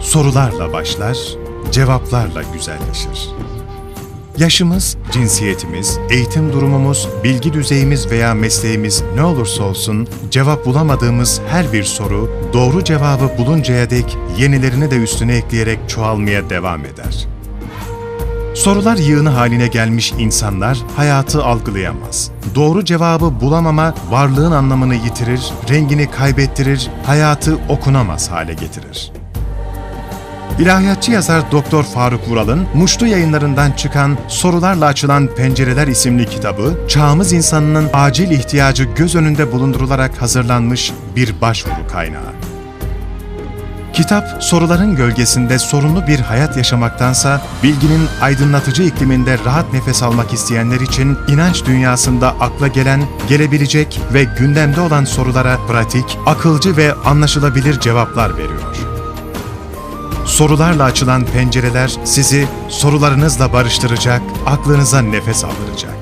sorularla başlar, cevaplarla güzelleşir. Yaşımız, cinsiyetimiz, eğitim durumumuz, bilgi düzeyimiz veya mesleğimiz ne olursa olsun cevap bulamadığımız her bir soru doğru cevabı buluncaya dek yenilerini de üstüne ekleyerek çoğalmaya devam eder. Sorular yığını haline gelmiş insanlar hayatı algılayamaz. Doğru cevabı bulamama varlığın anlamını yitirir, rengini kaybettirir, hayatı okunamaz hale getirir. İlahiyatçı yazar Doktor Faruk Vural'ın Muşlu yayınlarından çıkan Sorularla Açılan Pencereler isimli kitabı, çağımız insanının acil ihtiyacı göz önünde bulundurularak hazırlanmış bir başvuru kaynağı. Kitap, soruların gölgesinde sorunlu bir hayat yaşamaktansa, bilginin aydınlatıcı ikliminde rahat nefes almak isteyenler için inanç dünyasında akla gelen, gelebilecek ve gündemde olan sorulara pratik, akılcı ve anlaşılabilir cevaplar veriyor. Sorularla açılan pencereler sizi sorularınızla barıştıracak, aklınıza nefes aldıracak.